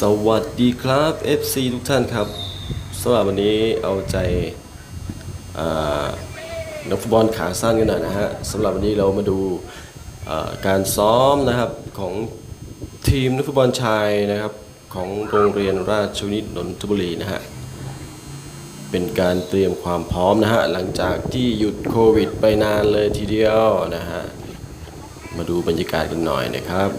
สวัสดีครับ FC ทุกท่านครับสำหรับวันนี้เอาใจนักฟุตบอลขาสั้นกันหน่อยนะฮะสำหรับวันนี้เรามาดูการซ้อมนะครับของทีมนักฟุตบอลชายนะครับของโรงเรียนราชวินิตนนทบุรีนะฮะเป็นการเตรียมความพร้อมนะฮะหลังจากที่หยุดโควิดไปนานเลยทีเดียวนะฮะมาดูบรรยากาศกันหน่อยนะครับ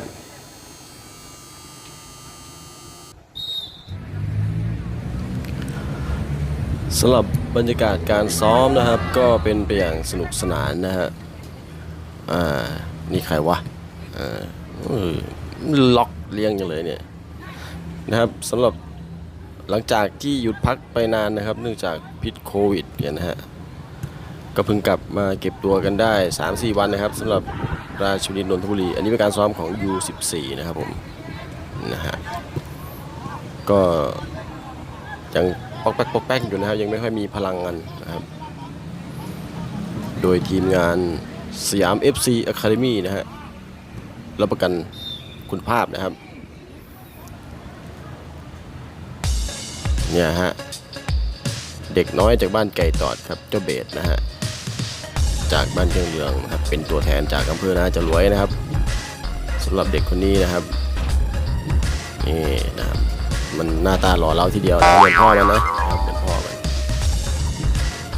สำหรับบรรยากาศการซ้อมนะครับ ก็เป็นไปอย่างสนุกสนานนะฮะ อ่า นี่ใครวะอ่าล็อกเลี้ยงอย่างเลยเนี่ยนะครับสำหรับหลังจากที่หยุดพักไปนานนะครับ เนื่องจากพิษโควิดเนี่ยนะฮะ ก็เพิ่งกลับมาเก็บตัวกันได้ 3-4 วันนะครับสำหรับราชบุรีนนทบุรี อันนี้เป็นการซ้อมของ U14 นะครับผม นะฮะ ก็ยัง ปอกแป๊กปอกแป๊กอยู่นะครับยังไม่ค่อยมีพลังกันนะครับ โดยทีมงานสยาม FC Academy นะฮะรับประกันคุณภาพนะครับเนี่ยฮะเด็กน้อยจากบ้านไก่ตอดครับเจ้าเบสนะฮะจากบ้านเชียงเหลืองนะครับเป็นตัวแทนจากอำเภอนาจะรวยนะครับสำหรับเด็กคนนี้นะครับนี่นะครับมันหน้าตาหล่อเราทีเดียวนะเหมือนพ่อมันนะ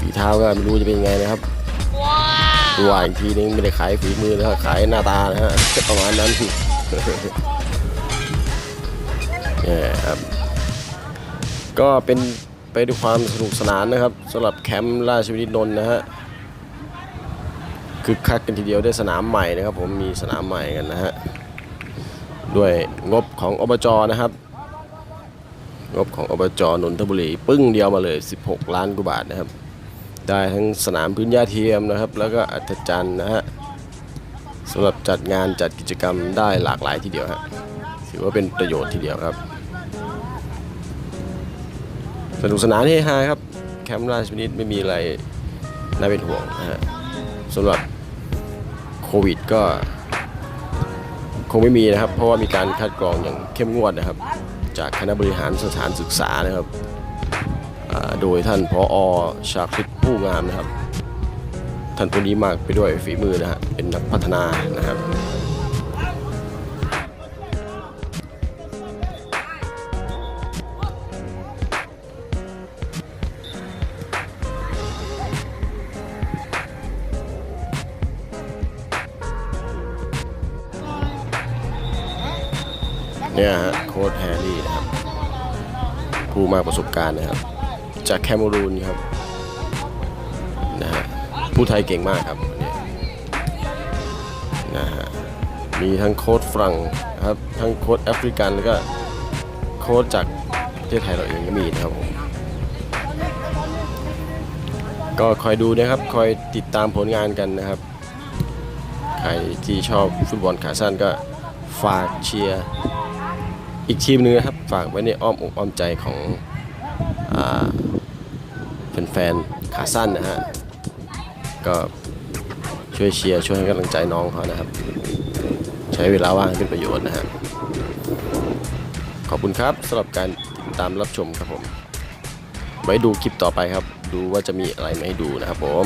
ฝีเท้าก็ไม่รู้จะเป็นยังไงนะครับตัวอีกทีนึงไม่ได้ขายฝีมือนะครับขายหน้าตานะฮะประมาณนั้นเนี่ยครับ ก็เป็นไปด้วยความสนุกสนานนะครับสำหรับแคมป์ราชวินิตนนท์นะฮะคึกคักกันทีเดียวได้สนามใหม่นะครับ ผมมีสนามใหม่กันนะฮะด้วยงบของอบจนะครับ งบของอบจนนทบุรี ปึ้งเดียวมาเลย 16 ล้านกว่าบาทนะครับ ได้ทั้งสนามพื้นหญ้าเทียมนะครับ แล้วก็อัศจรรย์นะฮะสำหรับจัดงานจัดกิจกรรมได้หลากหลายทีเดียวฮะถือว่าเป็นประโยชน์ทีเดียวครับ สนุกสนานเฮฮาครับ แคมป์ราชวินิตไม่มีอะไรน่าเป็นห่วงนะฮะสำหรับโควิดก็คงไม่มีนะครับ เพราะว่ามีการคัดกรองอย่างเข้มงวดนะครับ จากคณะบริหารสถานศึกษานะครับ โดยท่านพออชาคริตผู้งามนะครับ ท่านผู้นี้มากไปด้วยฝีมือนะฮะเป็นนักพัฒนานะครับเนี่ยฮะโค้ดแฮร์รี่นะครับ ผู้มากประสบการณ์นะครับ จากแคเมรูนครับนะฮะผู้ไทยเก่งมากครับวันนี้นะฮะมีทั้งโค้ดฝรั่งครับทั้งโค้ดแอฟริกันแล้วก็โค้ดจากประเทศไทยเราเองก็มีนะครับผมก็คอยดูนะครับคอยติดตามผลงานกันนะครับ ใครที่ชอบฟุตบอลขาสั้นก็ฝากเชียร์อีกทีมนึงนะครับ ฝากไว้ในอ้อมอกอ้อมใจของอ่า แฟนๆขาสั้นนะฮะ ก็ช่วยเชียร์ช่วยให้กำลังใจน้องเขานะครับ ใช้เวลาว่างให้เป็นประโยชน์นะฮะ ขอบคุณครับสำหรับการติดตามรับชมครับผม ไว้ดูคลิปต่อไปครับ ดูว่าจะมีอะไรมาให้ดูนะครับผม